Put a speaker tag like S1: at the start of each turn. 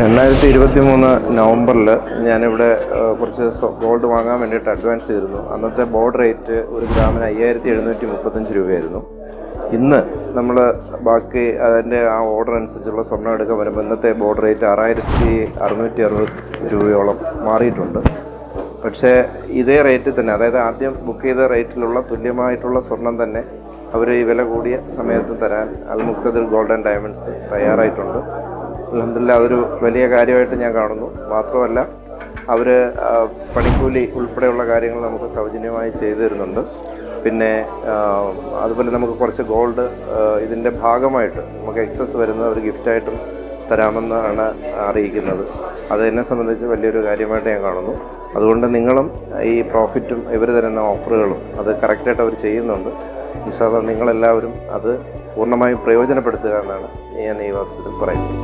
S1: രണ്ടായിരത്തി ഇരുപത്തി മൂന്ന് നവംബറിൽ ഞാനിവിടെ കുറച്ച് ഗോൾഡ് വാങ്ങാൻ വേണ്ടിയിട്ട് അഡ്വാൻസ് ചെയ്തിരുന്നു. അന്നത്തെ ബോർഡ് റേറ്റ് ഒരു ഗ്രാമിന് അയ്യായിരത്തി എഴുന്നൂറ്റി മുപ്പത്തഞ്ച് രൂപയായിരുന്നു. ഇന്ന് നമ്മൾ ബാക്കി അതിന്റെ ആ ഓർഡർ അനുസരിച്ചുള്ള സ്വർണം എടുക്കാൻ വരുമ്പോൾ ഇന്നത്തെ ബോർഡ് റേറ്റ് ആറായിരത്തി അറുന്നൂറ്റി അറുപത് രൂപയോളം മാറിയിട്ടുണ്ട്. പക്ഷേ ഇതേ റേറ്റിൽ തന്നെ അതായത് ആദ്യം ബുക്ക് ചെയ്ത റേറ്റിലുള്ള തുല്യമായിട്ടുള്ള സ്വർണം തന്നെ അവർ ഈ വില കൂടിയ സമയത്ത് തരാൻ അൽ മുക്തദിൽ ഗോൾഡൻ ഡയമണ്ട്സ് തയ്യാറായിട്ടുണ്ട്. അലഹമില്ല അതൊരു വലിയ കാര്യമായിട്ട് ഞാൻ കാണുന്നു. മാത്രമല്ല അവർ പണിക്കൂലി ഉൾപ്പെടെയുള്ള കാര്യങ്ങൾ നമുക്ക് സൗജന്യമായി ചെയ്തു തരുന്നുണ്ട്. പിന്നെ അതുപോലെ നമുക്ക് കുറച്ച് ഗോൾഡ് ഇതിന്റെ ഭാഗമായിട്ട് നമുക്ക് എക്സസ് വരുന്നത് ഒരു ഗിഫ്റ്റായിട്ടും തരാമെന്നാണ് അറിയിക്കുന്നത്. അത് എന്നെ സംബന്ധിച്ച് വലിയൊരു കാര്യമായിട്ട് ഞാൻ കാണുന്നു. അതുകൊണ്ട് നിങ്ങളും ഈ പ്രോഫിറ്റും ഇവർ തരുന്ന ഓഫറുകളും അത് കറക്റ്റായിട്ട് അവർ ചെയ്യുന്നുണ്ട്. ഇൻഷാല്ല നിങ്ങളെല്ലാവരും അത് പൂർണമായും പ്രയോജനപ്പെടുത്തുക എന്നാണ് ഞാൻ ഈ വാസ്തവത്തിൽ പറയുന്നത്.